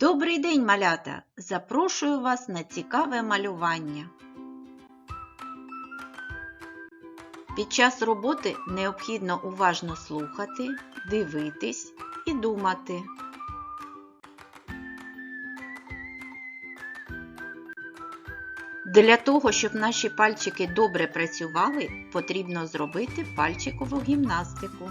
Добрий день, малята! Запрошую вас на цікаве малювання. Під час роботи необхідно уважно слухати, дивитись і думати. Для того, щоб наші пальчики добре працювали, потрібно зробити пальчикову гімнастику.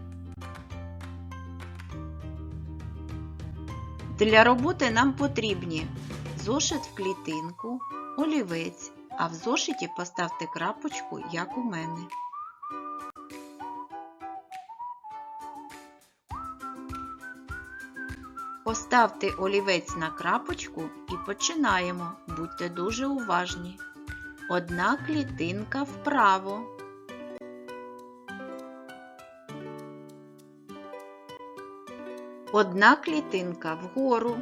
Для роботи нам потрібні зошит в клітинку, олівець, а в зошиті поставте крапочку, як у мене. Поставте олівець на крапочку і починаємо. Будьте дуже уважні. Одна клітинка вправо. Одна клітинка вгору.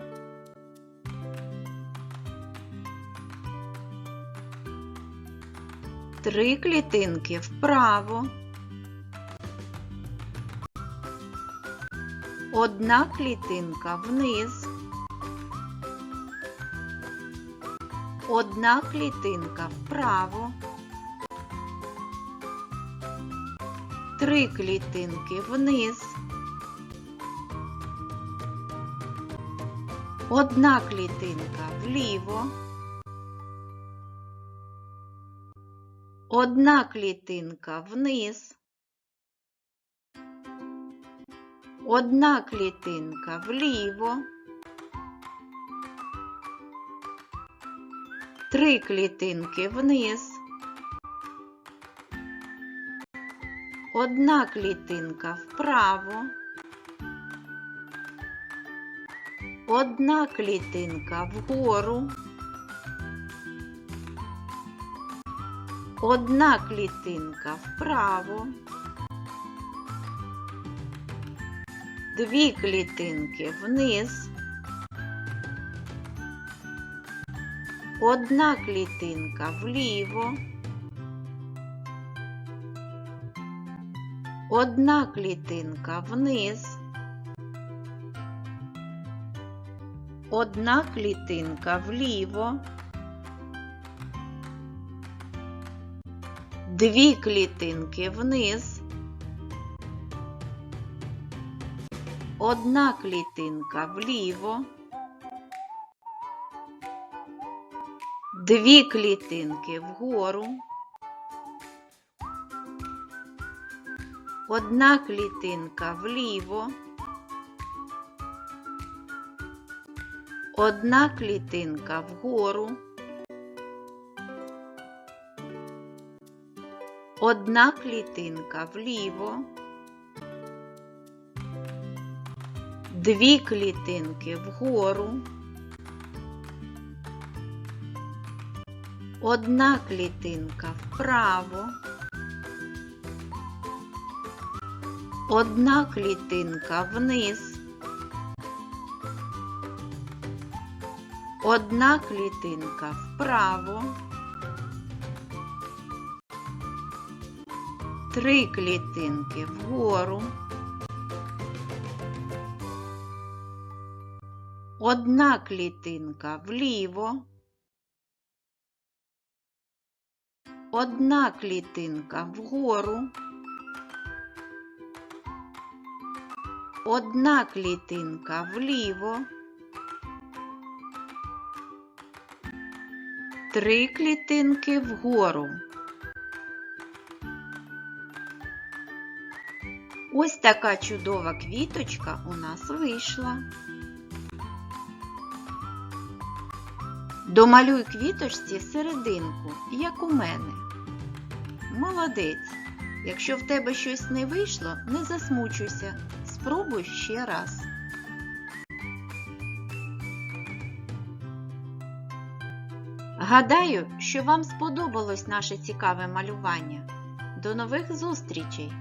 Три клітинки вправо. Одна клітинка вниз. Одна клітинка вправо. Три клітинки вниз. Одна клітинка вліво. Одна клітинка вниз. Одна клітинка вліво. Три клітинки вниз. Одна клітинка вправо. Одна клітинка вгору. Одна клітинка вправо. Дві клітинки вниз. Одна клітинка вліво. Одна клітинка вниз. Одна клітинка вліво. Дві клітинки вниз. Одна клітинка вліво. Дві клітинки вгору. Одна клітинка вліво. Одна клітинка вгору. Одна клітинка вліво. Дві клітинки вгору. Одна клітинка вправо. Одна клітинка вниз. Одна клітинка вправо. Три клітинки вгору. Одна клітинка вліво. Одна клітинка вгору. Одна клітинка вліво. Три клітинки вгору. Ось така чудова квіточка у нас вийшла. Домалюй квіточці серединку, як у мене. Молодець! Якщо в тебе щось не вийшло, не засмучуйся. Спробуй ще раз. Гадаю, що вам сподобалось наше цікаве малювання. До нових зустрічей!